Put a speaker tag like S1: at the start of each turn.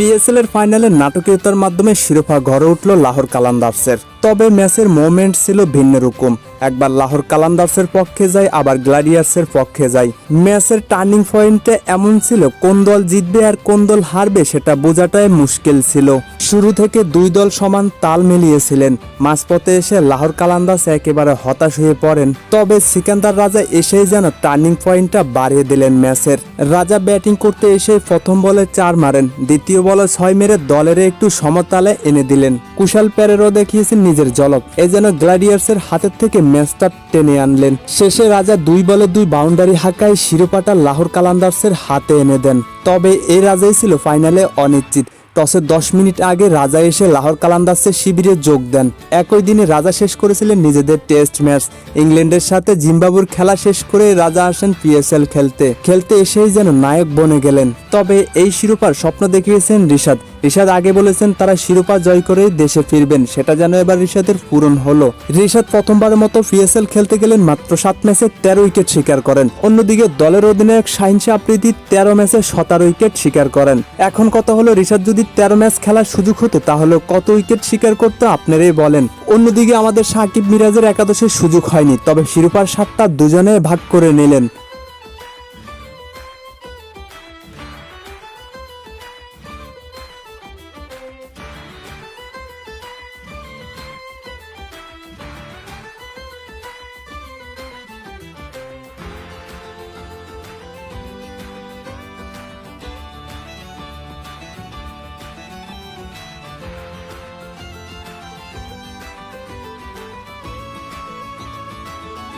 S1: PSL এর ফাইনালে নাটকীয়তার মাধ্যমে শিরোপা ঘরে উঠল লাহোর কালান্দার্সের তবে ম্যাচের মোমেন্ট ছিল ভিন্ন রকম। একবার লাহোর কালান্দার্সের পক্ষে যায়, আবার গ্লাডিয়ার্সের পক্ষে যায়। ম্যাচের টার্নিং পয়েন্টে এমন ছিল, কোন দল জিতবে আর কোন দল হারবে সেটা বোঝাটাই মুশকিল ছিল। শুরু থেকে দুই দল সমান তাল মিলিয়েছিলেন। মাঝপথে এসে লাহোর কালান্দাস একেবারে হতাশ হয়ে পড়েন। তবে সিকান্দার রাজা এসেই যেন টার্নিং পয়েন্টটা বাড়িয়ে দিলেন ম্যাচের। রাজা ব্যাটিং করতে এসে প্রথম বলে চার মারেন, দ্বিতীয় বলে ছয় মেরে দলের একটু সমতালে এনে দিলেন। কুশাল প্যারেরও দেখিয়েছেন নিজের জলক এ যেন গ্লাডিয়ার্সের হাতের থেকে ম্যাচটা টেনে আনলেন। শেষে রাজা দুই বলে দুই বাউন্ডারি হাঁকায় শিরোপাটা লাহোর কালান্দার্সের হাতে এনে দেন। তবে এই রাজাই ছিল ফাইনালে অনিশ্চিত। টসের দশ মিনিট আগে রাজা এসে লাহোর কালান্দার্সের শিবিরে যোগ দেন। একই দিনে রাজা শেষ করেছিলেন নিজেদের টেস্ট ম্যাচ। ইংল্যান্ডের সাথে জিম্বাবুর খেলা শেষ করে রাজা আসেন পিএসএল খেলতে। খেলতে এসেই যেন নায়ক বনে গেলেন। তবে এই শিরোপার স্বপ্ন দেখিয়েছেন রিশাদ। রিশাদ আগে বলেছেন তারা শিরোপা জয় করে দেশে ফিরবেন। সেটা যেন এবার রিশাদের পূরণ হলো। রিশাদ প্রথমবারের মতো পিএসএল খেলতে গেলেন মাত্র সাত ম্যাচে তেরো উইকেট শিকার করেন। অন্যদিকে দলের অধিনায়ক শাহিনশা আফ্রিদি তেরো ম্যাচে সতেরো উইকেট শিকার করেন। এখন কথা হলো রিশাদ যদি তেরো ম্যাচ খেলার সুযোগ হতো, তাহলে কত উইকেট শিকার করতো আপনারাই বলেন। অন্যদিকে আমাদের সাকিব মিরাজের একাদশের সুযোগ হয়নি, তবে শিরোপার সাতটা দুজনে ভাগ করে নিলেন।